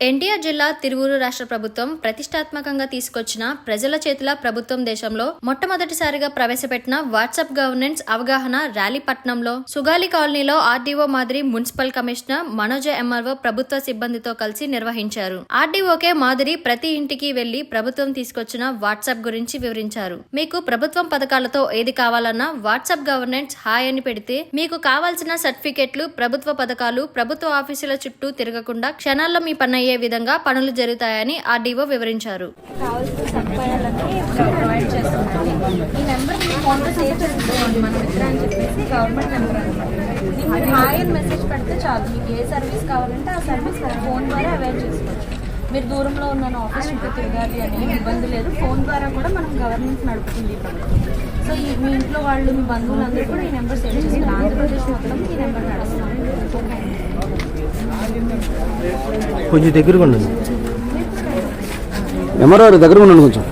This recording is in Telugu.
ఎన్టీఆర్ జిల్లా తిరువూరు రాష్ట్ర ప్రభుత్వం ప్రతిష్టాత్మకంగా తీసుకొచ్చిన ప్రజల చేతుల ప్రభుత్వం దేశంలో మొట్టమొదటిసారిగా ప్రవేశపెట్టిన వాట్సాప్ గవర్నెన్స్ అవగాహన ర్యాలీ పట్నంలో సుగాలి కాలనీలో ఆర్డీఓ మాదిరి మున్సిపల్ కమిషనర్ మనోజ ఎంఆర్ఓ ప్రభుత్వ సిబ్బందితో కలిసి నిర్వహించారు. ఆర్డీఓకే మాదిరి ప్రతి ఇంటికి వెళ్ళి ప్రభుత్వం తీసుకొచ్చిన వాట్సాప్ గురించి వివరించారు. మీకు ప్రభుత్వం పథకాలతో ఏది కావాలన్నా వాట్సాప్ గవర్నెన్స్ హాయ్ అని పెడితే మీకు కావాల్సిన సర్టిఫికెట్లు ప్రభుత్వ పథకాలు ప్రభుత్వ ఆఫీసుల చుట్టూ తిరగకుండా క్షణాల్లో మీ పని అయ్యే విధంగా పనులు జరుగుతాయని ఆర్డీఓ వివరించారు. కావాల్సిన సదుపాయాలన్నీ ప్రొవైడ్ చేస్తున్నాం ఈ నెంబర్ మీ ఫోన్లో సేవ్ చేసుకోండి మన గవర్నమెంట్ నెంబర్ హాయ్ మెసేజ్ పెడితే చాలు. మీకు ఏ సర్వీస్ కావాలంటే ఆ సర్వీస్ ఫోన్ ద్వారా అవైల్ చేసుకోవచ్చు. మీరు దూరంలో ఉన్న ఆఫీస్ చుట్టూ తిరగాలి అని ఇబ్బంది లేదు. ఫోన్ ద్వారా కూడా మనం గవర్నమెంట్ నడుపుతుంది సో మీ ఇంట్లో వాళ్ళు మీ బంధువులందరూ కూడా ఈ నెంబర్ సేవ్ చేసుకోండి ఆంధ్రప్రదేశ్ మొత్తం ఈ నెంబర్ కొంచెం దగ్గరగా ఉండండి. ఎంఆర్ఓ దగ్గరగా ఉండండి కొంచెం.